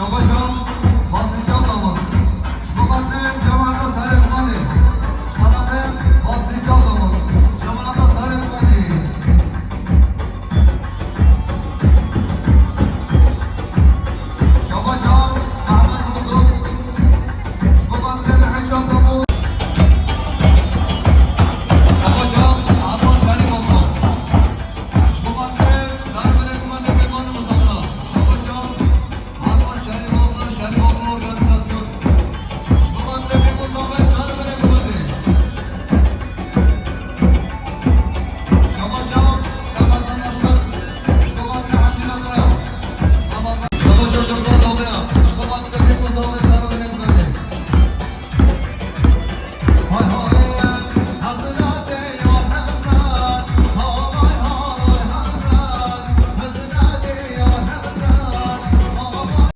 Şabaşan, Basrican